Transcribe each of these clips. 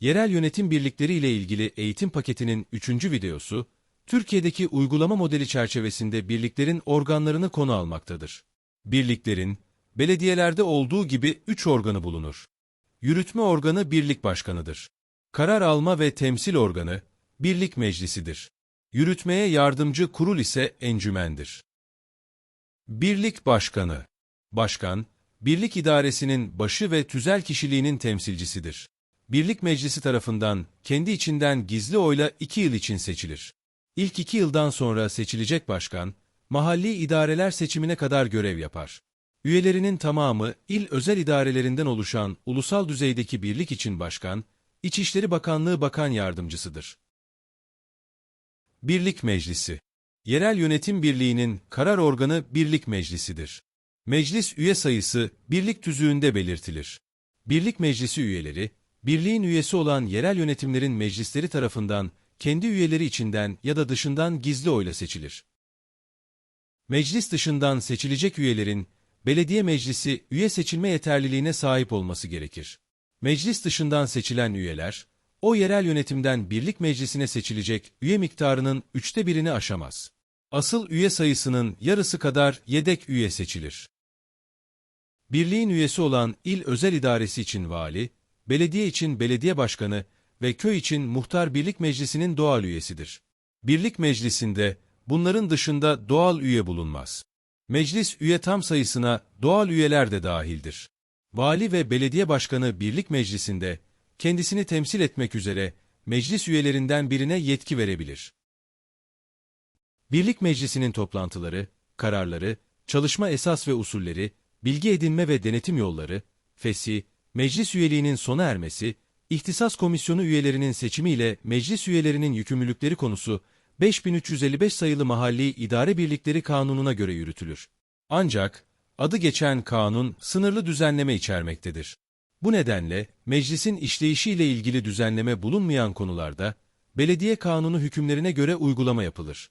Yerel yönetim birlikleri ile ilgili eğitim paketinin 3. videosu, Türkiye'deki uygulama modeli çerçevesinde birliklerin organlarını konu almaktadır. Birliklerin, belediyelerde olduğu gibi 3 organı bulunur. Yürütme organı birlik başkanıdır. Karar alma ve temsil organı, birlik meclisidir. Yürütmeye yardımcı kurul ise encümendir. Birlik başkanı, başkan, birlik idaresinin başı ve tüzel kişiliğinin temsilcisidir. Birlik Meclisi tarafından kendi içinden gizli oyla iki yıl için seçilir. İlk iki yıldan sonra seçilecek başkan, mahalli idareler seçimine kadar görev yapar. Üyelerinin tamamı il özel idarelerinden oluşan ulusal düzeydeki birlik için başkan, İçişleri Bakanlığı Bakan Yardımcısıdır. Birlik Meclisi Yerel Yönetim Birliği'nin karar organı Birlik Meclisi'dir. Meclis üye sayısı birlik tüzüğünde belirtilir. Birlik Meclisi üyeleri, birliğin üyesi olan yerel yönetimlerin meclisleri tarafından kendi üyeleri içinden ya da dışından gizli oyla seçilir. Meclis dışından seçilecek üyelerin belediye meclisi üye seçilme yeterliliğine sahip olması gerekir. Meclis dışından seçilen üyeler, o yerel yönetimden birlik meclisine seçilecek üye miktarının üçte birini aşamaz. Asıl üye sayısının yarısı kadar yedek üye seçilir. Birliğin üyesi olan il özel idaresi için vali, belediye için belediye başkanı ve köy için muhtar birlik meclisinin doğal üyesidir. Birlik meclisinde bunların dışında doğal üye bulunmaz. Meclis üye tam sayısına doğal üyeler de dahildir. Vali ve belediye başkanı birlik meclisinde kendisini temsil etmek üzere meclis üyelerinden birine yetki verebilir. Birlik meclisinin toplantıları, kararları, çalışma esas ve usulleri, bilgi edinme ve denetim yolları, fesih, meclis üyeliğinin sona ermesi, İhtisas Komisyonu üyelerinin seçimiyle meclis üyelerinin yükümlülükleri konusu 5355 sayılı Mahalli İdare Birlikleri Kanunu'na göre yürütülür. Ancak adı geçen kanun sınırlı düzenleme içermektedir. Bu nedenle meclisin işleyişiyle ilgili düzenleme bulunmayan konularda belediye kanunu hükümlerine göre uygulama yapılır.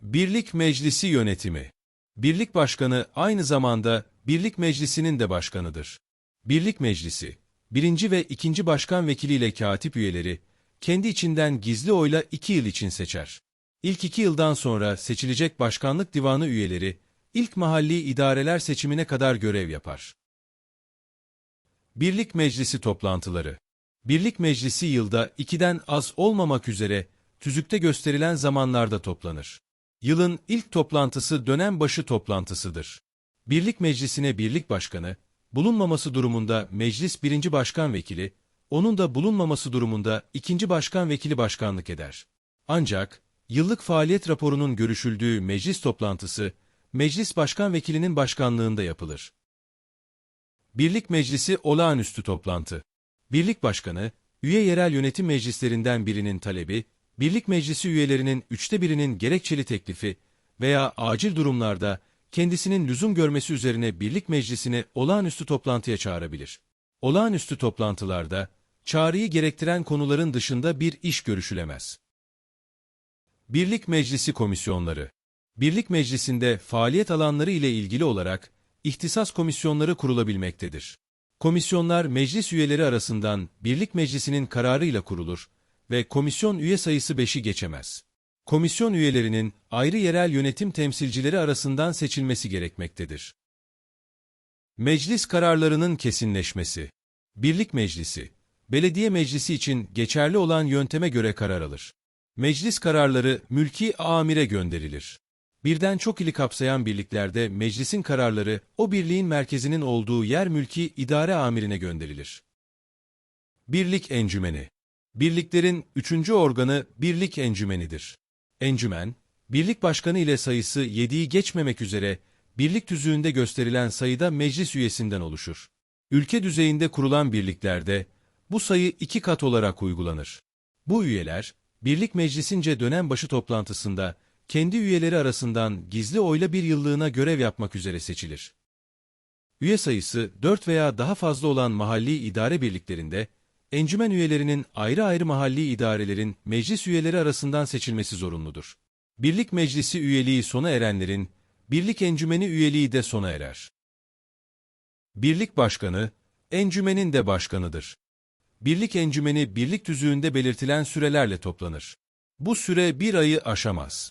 Birlik Meclisi Yönetimi Birlik Başkanı aynı zamanda Birlik Meclisi'nin de başkanıdır. Birlik Meclisi, birinci ve ikinci başkan vekiliyle katip üyeleri, kendi içinden gizli oyla iki yıl için seçer. İlk iki yıldan sonra seçilecek başkanlık divanı üyeleri, ilk mahalli idareler seçimine kadar görev yapar. Birlik Meclisi toplantıları Birlik Meclisi yılda ikiden az olmamak üzere tüzükte gösterilen zamanlarda toplanır. Yılın ilk toplantısı dönem başı toplantısıdır. Birlik Meclisi'ne birlik başkanı, bulunmaması durumunda meclis birinci başkan vekili, onun da bulunmaması durumunda ikinci başkan vekili başkanlık eder. Ancak, yıllık faaliyet raporunun görüşüldüğü meclis toplantısı, meclis başkan vekilinin başkanlığında yapılır. Birlik Meclisi olağanüstü toplantı. Birlik Başkanı, üye yerel yönetim meclislerinden birinin talebi, Birlik Meclisi üyelerinin üçte birinin gerekçeli teklifi veya acil durumlarda kendisinin lüzum görmesi üzerine Birlik Meclisi'ni olağanüstü toplantıya çağırabilir. Olağanüstü toplantılarda, çağrıyı gerektiren konuların dışında bir iş görüşülemez. Birlik Meclisi Komisyonları Birlik Meclisi'nde faaliyet alanları ile ilgili olarak ihtisas komisyonları kurulabilmektedir. Komisyonlar meclis üyeleri arasından Birlik Meclisi'nin kararıyla kurulur ve komisyon üye sayısı 5'i geçemez. Komisyon üyelerinin ayrı yerel yönetim temsilcileri arasından seçilmesi gerekmektedir. Meclis kararlarının kesinleşmesi Birlik Meclisi, belediye meclisi için geçerli olan yönteme göre karar alır. Meclis kararları mülki amire gönderilir. Birden çok ili kapsayan birliklerde meclisin kararları o birliğin merkezinin olduğu yer mülki idare amirine gönderilir. Birlik Encümeni Birliklerin üçüncü organı birlik encümenidir. Encümen, birlik başkanı ile sayısı 7'yi geçmemek üzere birlik tüzüğünde gösterilen sayıda meclis üyesinden oluşur. Ülke düzeyinde kurulan birliklerde bu sayı iki kat olarak uygulanır. Bu üyeler, birlik meclisince dönem başı toplantısında kendi üyeleri arasından gizli oyla bir yıllığına görev yapmak üzere seçilir. Üye sayısı 4 veya daha fazla olan mahalli idare birliklerinde, encümen üyelerinin ayrı ayrı mahalli idarelerin meclis üyeleri arasından seçilmesi zorunludur. Birlik meclisi üyeliği sona erenlerin, birlik encümeni üyeliği de sona erer. Birlik başkanı, encümenin de başkanıdır. birlik encümeni birlik tüzüğünde belirtilen sürelerle toplanır. Bu süre bir ayı aşamaz.